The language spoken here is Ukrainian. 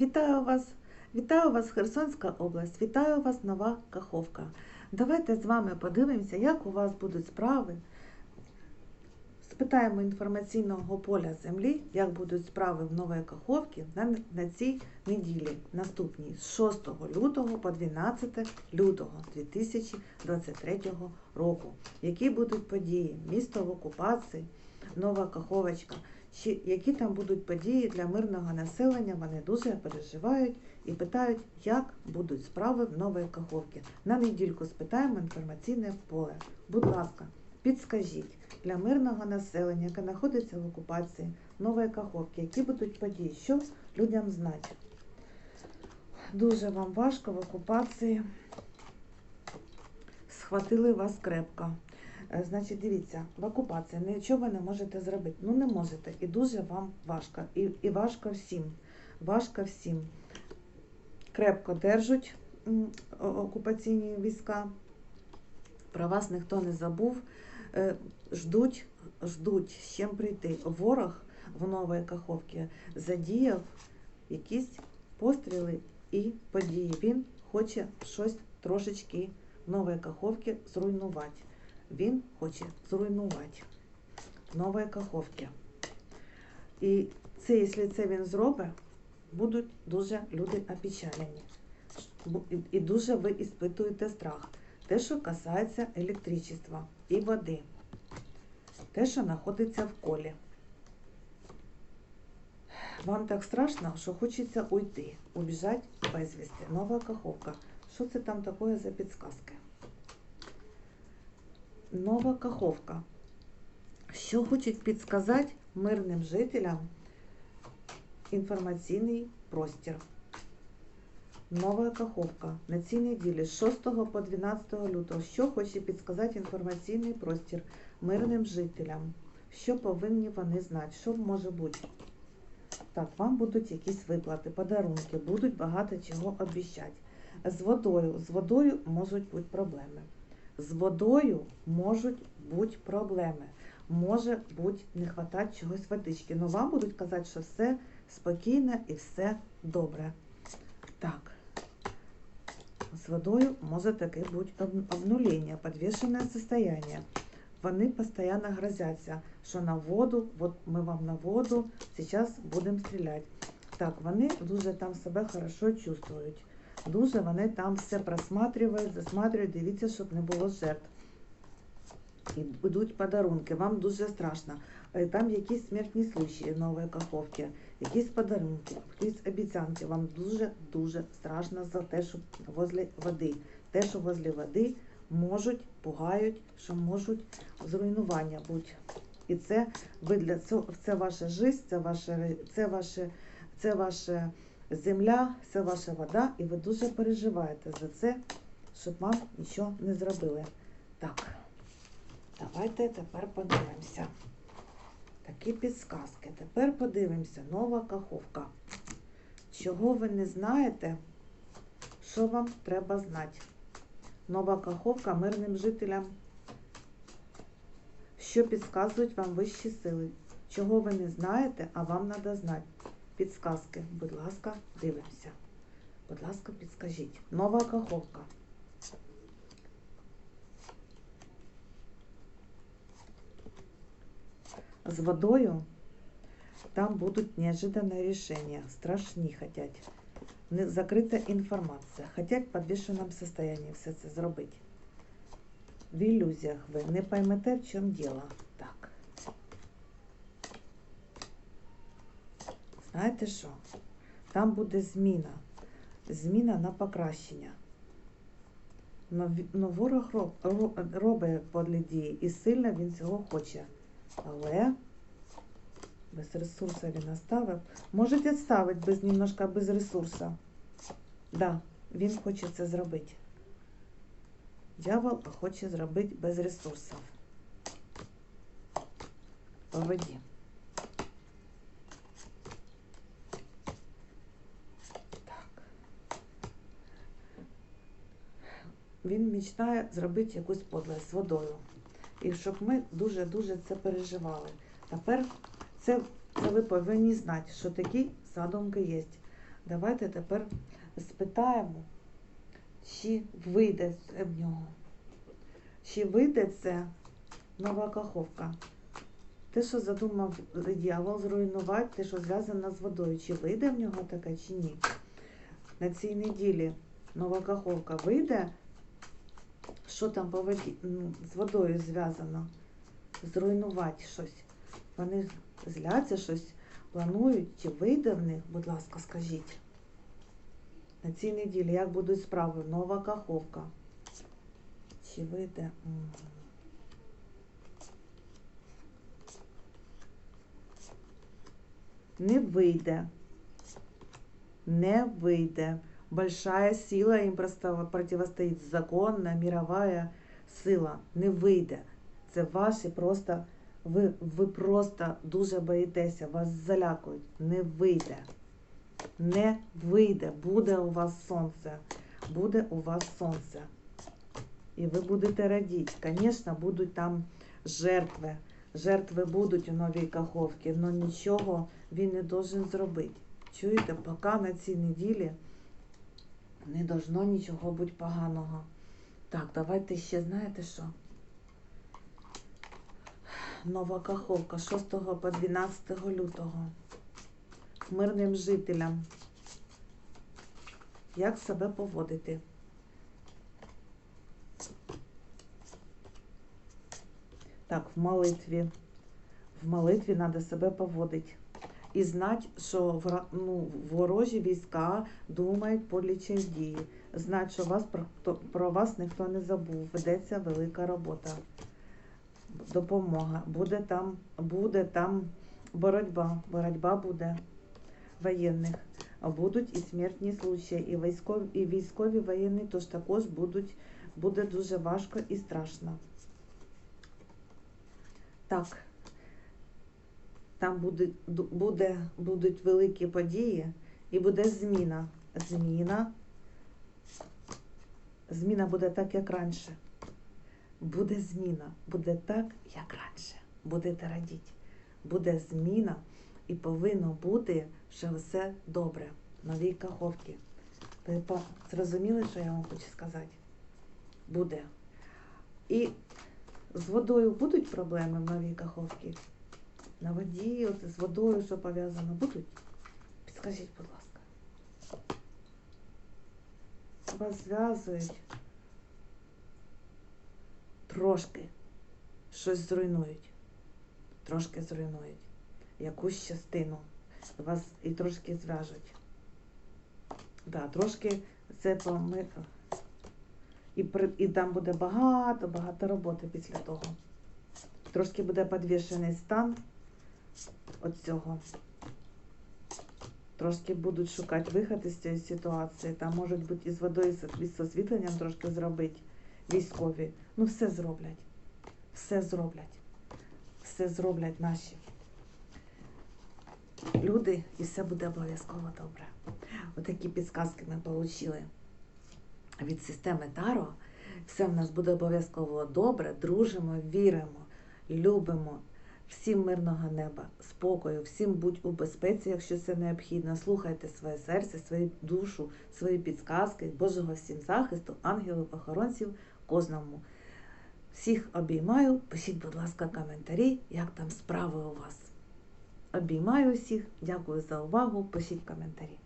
Вітаю вас! Вітаю вас, Херсонська область, вітаю вас, нова Каховка. Давайте з вами подивимося, як у вас будуть справи. Спитаємо інформаційного поля землі, як будуть справи в Новій Каховці на, на цій неділі, наступній з 6 лютого по 12 лютого 2023 року. Які будуть події? Місто в окупації, Нова Каховочка. Які там будуть події для мирного населення? Вони дуже переживають і питають, як будуть справи в Новій Каховці. На недільку спитаємо інформаційне поле. Будь ласка, підскажіть для мирного населення, яке знаходиться в окупації Нової Каховки, які будуть події, що людям знати? Дуже вам важко в окупації. Схватили вас крепко. Е, Значить, дивіться, в окупації нічого ви не можете зробити. Ну не можете. І дуже вам важко. І, і важко всім. Важко всім. Крепко о- окупаційні війська. Про вас ніхто не забув. Е, Ждуть, ждуть, з чим прийти. Ворог в Новій Каховці задіяв якісь постріли і події. Він хоче щось трошечки в Новій Каховці зруйнувати. Він хоче зруйнувати Нової Каховки. І це, якщо це він зробить, будуть дуже люди опечалені. І- дуже ви іспитуєте страх. Те, що касається електричества і води. Те, що знаходиться в колі. Вам так страшно, що хочеться уйти, убіжати безвісти. Нова Каховка. Що це там таке за підсказки? Нова Каховка. Що хочуть підсказати мирним жителям інформаційний простір? Нова Каховка на цій неділі з 6 по 12 лютого. Що хоче підсказати інформаційний простір мирним жителям? Що повинні вони знати? Що може бути? Так, вам будуть якісь виплати, подарунки, будуть багато чого обіщати. З водою, з водою можуть бути проблеми. З водою можуть бути проблеми. Може бути не вистачати чогось водички. але вам будуть казати, що все спокійно і все добре. Так. З водою може таке бути об- обнулення, підвішене состояние. Вони постійно грозяться, що на воду, от ми вам на воду, зараз будемо стріляти. Так, вони дуже там себе хорошо чувствують. Дуже вони там все просматривають, засматривають, дивіться, щоб не було жертв. І йдуть подарунки, вам дуже страшно. Е, Там якісь смертні случаї Нової Каховці, якісь подарунки, якісь обіцянки. Вам дуже-дуже страшно за те, що возле води. Те, що возле води можуть, пугають, що можуть зруйнування бути. І це ви для цього, це ваша життя, це ваше, це ваше, це ваша земля, це ваша вода, і ви дуже переживаєте за це, щоб вам нічого не зробили. Так, давайте тепер подивимося. Такі підсказки. Тепер подивимося. Нова каховка. Чого ви не знаєте, що вам треба знати? Нова каховка мирним жителям. Що підказують вам вищі сили? Чого ви не знаєте, а вам треба знати? Підсказки. Будь ласка, дивимося. Будь ласка, підскажіть. Нова каховка. З водою там будуть неожиданные рішення. Страшні хотять. Закрита інформація. Хотять в підвішеному состоянии все це зробити. В ілюзіях ви не поймете, в чому діло. Так. Знаєте що? Там буде зміна. Зміна на покращення. Но, ворог робить подлі дії і сильно він цього хоче. Але без ресурсу він оставив. Можете ставити без немножко без ресурсу. Да, він хоче це зробити. Дьявол хоче зробити без ресурсів. По воді. Так. Він мечтає зробити якусь подлость з водою. І щоб ми дуже-дуже це переживали. Тепер це, це ви повинні знати, що такі задумки є. Давайте тепер спитаємо, чи вийде це в нього. Чи вийде це нова каховка? Те, що задумав дьявол зруйнувати, те, що зв'язано з водою, чи вийде в нього таке, чи ні? На цій неділі нова каховка вийде, що там ну, з водою зв'язано? Зруйнувати щось. Вони зляться щось, планують, чи вийде в них, будь ласка, скажіть. На цій неділі як будуть справи? Нова каховка. Чи вийде? Не вийде. Не вийде. Большая сила им просто противостоит. Законна, мировая сила. Не вийде. Це ваші просто, ви, ви просто дуже боїтеся, вас залякують. Не вийде. Не вийде. Буде у вас сонце. Буде у вас сонце. І ви будете радіти. Звісно, будуть там жертви. Жертви будуть у новій каховці, але нічого він не должен зробити. Чуєте, поки на цій неділі не должно нічого бути поганого. Так, давайте ще знаєте що? Нова каховка 6 по 12 лютого. Мирним жителям. Як себе поводити? Так, в молитві. В молитві треба себе поводити. І знати, що вра- ну, ворожі війська думають по дії. Знати, що вас про, про вас ніхто не забув. Ведеться велика робота. Допомога. Буде там, буде там боротьба. Боротьба буде воєнних. Будуть і смертні случаї, і військові, і військові воєнні тож також будуть, буде дуже важко і страшно. Так. Там буде, буде, будуть великі події і буде зміна. Зміна. Зміна буде так, як раніше. Буде зміна. Буде так, як раніше. Будете радіти. Буде зміна і повинно бути, що все добре. Нові каховки. Ви зрозуміли, що я вам хочу сказати? Буде. І з водою будуть проблеми в новій каховці? На воді, от з водою, що пов'язано, будуть? Підскажіть, будь ласка. Вас зв'язують трошки щось зруйнують. Трошки зруйнують. Якусь частину. Вас і трошки зв'яжуть. Да, трошки це поми... і, при... і там буде багато, багато роботи після того. Трошки буде підвішений стан от цього. Трошки будуть шукати вихід із цієї ситуації. Там можуть бути із водою, і з освітленням трошки зробити військові. Ну, все зроблять. Все зроблять. Все зроблять наші люди, і все буде обов'язково добре. Отакі підсказки ми отримали від системи Таро. Все в нас буде обов'язково добре. Дружимо, віримо, любимо. Всім мирного неба, спокою, всім будь у безпеці, якщо це необхідно. Слухайте своє серце, свою душу, свої підсказки, Божого всім захисту, ангелів, охоронців, кожному. Всіх обіймаю. Пишіть, будь ласка, коментарі, як там справи у вас. Обіймаю всіх, дякую за увагу. Пишіть коментарі.